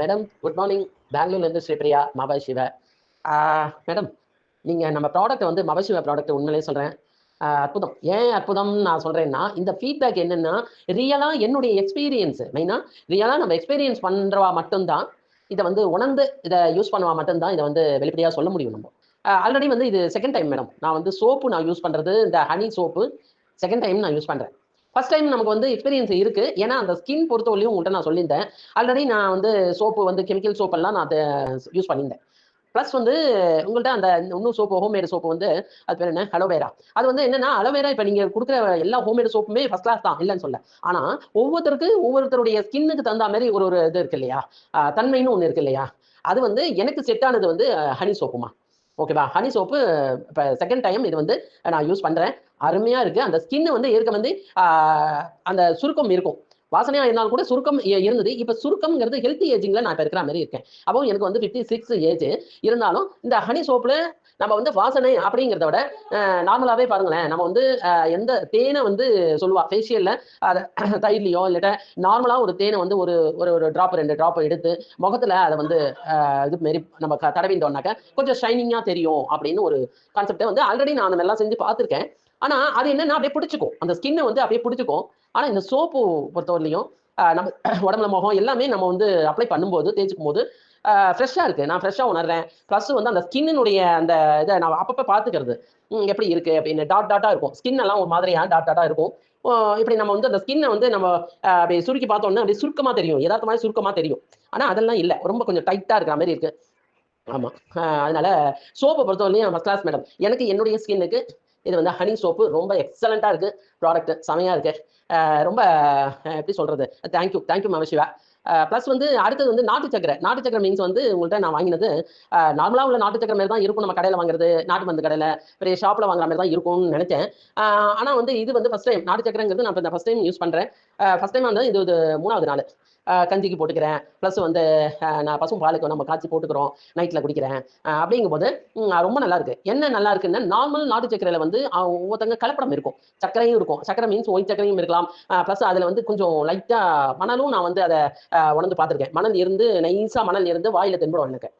Madam good morning பெங்களூர்லேருந்து ஸ்ரீபிரியா மபா சிவ. Madam நீங்கள் நம்ம ப்ராடக்ட் வந்து மபசிவ ப்ராடக்ட் உண்மையிலே சொல்கிறேன் அற்புதம். ஏன் அற்புதம் நான் சொல்கிறேன்னா இந்த ஃபீட்பேக் என்னென்னா ரியலாக என்னுடைய எக்ஸ்பீரியன்ஸ் மெயினாக ரியலாக நம்ம எக்ஸ்பீரியன்ஸ் பண்ணுறவா மட்டும்தான் இதை வந்து உணர்ந்து இதை யூஸ் பண்ணுவா மட்டும்தான் இதை வந்து வெளிப்படையாக சொல்ல முடியும் நம்ம. ஆல்ரெடி வந்து இது செகண்ட் டைம் மேடம் நான் வந்து சோப்பு நான் யூஸ் பண்ணுறது இந்த ஹனி சோப்பு செகண்ட் டைம் நான் யூஸ் பண்ணுறேன் ஃபர்ஸ்ட் டைம் நமக்கு வந்து எக்ஸ்பீரியன்ஸ் இருக்கு. ஏன்னா அந்த ஸ்கின் பொறுத்தவரையும் உங்கள்கிட்ட நான் சொல்லியிருந்தேன். ஆல்ரெடி நான் வந்து சோப்பு வந்து கெமிக்கல் சோப்பெல்லாம் நான் அதை யூஸ் பண்ணியிருந்தேன். ப்ளஸ் வந்து உங்கள்கிட்ட அந்த இன்னும் சோப்பு ஹோம்மேடு சோப்பு வந்து அது பேர் என்ன? அலோவேரா அது வந்து என்னன்னா அலோவேரா இப்போ நீங்கள் கொடுக்குற எல்லா ஹோம்மேடு சோப்புமே ஃபஸ்ட் கிளாஸ் தான் இல்லைன்னு சொல்ல ஆனால் ஒவ்வொருத்தருக்கு ஒவ்வொருத்தருடைய ஸ்கின்னுக்கு தகுந்த மாதிரி ஒரு ஒரு இது இருக்கு இல்லையா? தன்மைன்னு ஒன்று இருக்கு இல்லையா? அது வந்து எனக்கு செட் ஆனது வந்து ஹனி சோப்புமா ஓகேவா ஹனி சோப்பு இப்போ செகண்ட் டைம் இது வந்து நான் யூஸ் பண்ணுறேன் அருமையாக இருக்குது அந்த ஸ்கின்னு வந்து ஏற்க வந்து அந்த சுருக்கம் இருக்கும். வாசனையாக இருந்தாலும் கூட சுருக்கம் இருந்தது. இப்போ சுருக்கம்ங்கிறது ஹெல்த்தி ஏஜிங்கில் நான் இப்போ இருக்கிற மாதிரி இருக்கேன். அப்போ எனக்கு வந்து ஃபிஃப்டி சிக்ஸ் ஏஜ் இருந்தாலும் இந்த ஹனி சோப்பில் நம்ம வந்து வாசனை அப்படிங்கிறத விட நார்மலாகவே பாருங்களேன். நம்ம வந்து எந்த தேனை வந்து சொல்லுவா ஃபேஷியலில் அதை தயிர்லையோ இல்லாட்ட நார்மலாக ஒரு தேனை வந்து ஒரு ஒரு ஒரு ட்ராப் ரெண்டு ட்ராப் எடுத்து முகத்தில் அதை வந்து இது மாரி நம்ம தடவிட்டோம்னாக்க கொஞ்சம் ஷைனிங்காக தெரியும் அப்படின்னு ஒரு கான்செப்டை வந்து ஆல்ரெடி நான் அந்த மாதிரிலாம் செஞ்சு பார்த்துருக்கேன். ஆனால் அது என்னன்னா அப்படியே பிடிச்சிக்கும். அந்த ஸ்கின்னை வந்து அப்படியே பிடிச்சிக்கும். ஆனால் இந்த சோப்பு பொறுத்தவரையிலையும் நம்ம உடம்புல முகம் எல்லாமே நம்ம வந்து அப்ளை பண்ணும்போது தேய்ச்சிக்கும் போது ஃப்ரெஷ்ஷாக இருக்குது நான் ஃப்ரெஷ்ஷாக உணர்றேன். ப்ளஸ் வந்து அந்த ஸ்கின்னுடைய அந்த இதை நான் அப்பப்போ பார்த்துக்கிறது எப்படி இருக்குது அப்படின்னு டாட் டாட்டாக இருக்கும். ஸ்கின் எல்லாம் ஒரு மாதிரியாக டாட் டாட்டாக இருக்கும். இப்படி நம்ம வந்து அந்த ஸ்கின்னை வந்து நம்ம அப்படி சுருக்கி பார்த்தோம்னா அப்படி சுருக்கமாக தெரியும். யதார்த்தமாக சுருக்கமாக தெரியும். ஆனால் அதெல்லாம் இல்லை. ரொம்ப கொஞ்சம் டைட்டாக இருக்கிற மாதிரி இருக்குது ஆமாம் அதனால சோப்பை பொறுத்தவரையும் ஃபஸ்ட் கிளாஸ் மேடம் எனக்கு என்னுடைய ஸ்கின்னுக்கு இது வந்து ஹனி சோப்பு ரொம்ப எக்ஸலண்ட்டாக இருக்குது ப்ராடக்ட் செமையாக இருக்குது ரொம்ப எப்படி சொல்கிறது தேங்க்யூ தேங்க்யூ மவசிவா ப்ளஸ் வந்து அடுத்தது வந்து நாட்டு சக்கரை. நாட்டு சக்கரை மீன்ஸ் வந்து உங்கள்கிட்ட நான் வாங்கினது நார்மலாக உள்ள நாட்டு சக்கரை மாதிரி தான் இருக்கும். நம்ம கடையில் வாங்குறது நாட்டு மருந்து கடையில் பெரிய ஷாப்பில் வாங்குற மாதிரி தான் இருக்கும்னு நினைச்சேன். ஆனால் வந்து இது வந்து ஃபஸ்ட் டைம் நாட்டு சக்கரைங்கிறது நான் இப்போ ஃபஸ்ட் டைம் யூஸ் பண்ணுறேன் ஃபஸ்ட் டைம் வந்து இது மூணாவது நாள். கஞ்சிக்கு போட்டுக்கிறேன். ப்ளஸ் வந்து நான் பசும் பாலுக்கு நம்ம காய்ச்சி போட்டுக்கிறோம். நைட்டில் குடிக்கிறேன். அப்படிங்கும்போது ரொம்ப நல்லா இருக்கு. என்ன நல்லா இருக்குன்னா நார்மல் நாட்டு சக்கரையில் வந்து ஒவ்வொருத்தங்க கலப்படம் இருக்கும். சக்கரையும் இருக்கும். சக்கரை மீன்ஸ் ஒயிட் சக்கரையும் இருக்கலாம். ப்ளஸ் அதில் வந்து கொஞ்சம் லைட்டாக மணலும் நான் வந்து அதை உணர்ந்து பார்த்துருக்கேன். மணல் இருந்து நைஸாக மணல் இருந்து வாயில் தென்படும் எனக்கு.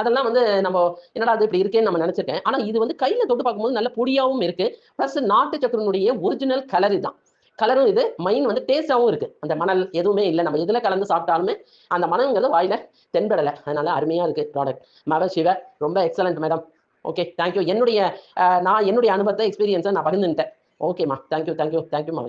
அதெல்லாம் வந்து நம்ம என்னடா அது இப்படி இருக்கேன்னு நம்ம நினச்சிருக்கேன். ஆனால் இது வந்து கையில் தொட்டு பார்க்கும்போது நல்ல பொடியாகவும் இருக்குது ப்ளஸ் நாட்டு சக்கரனுடைய ஒரிஜினல் கலரி தான். கலரும் இது. மைன் வந்து டேஸ்டாகவும் இருக்குது அந்த மணல் எதுவுமே இல்லை. நம்ம எதில் கலந்து சாப்பிட்டாலுமே அந்த மணங்கிறது வாயில் தென்படலை. அதனால அருமையாக இருக்குது ப்ராடக்ட் மக சிவ ரொம்ப எக்ஸலண்ட் மேடம் ஓகே தேங்க்யூ என்னுடைய நான் என்னுடைய அனுபவத்தை எக்ஸ்பீரியன்ஸை நான் பகிர்ந்துட்டேன் ஓகேம்மா தேங்க்யூ தேங்க்யூ தேங்க்யூ மக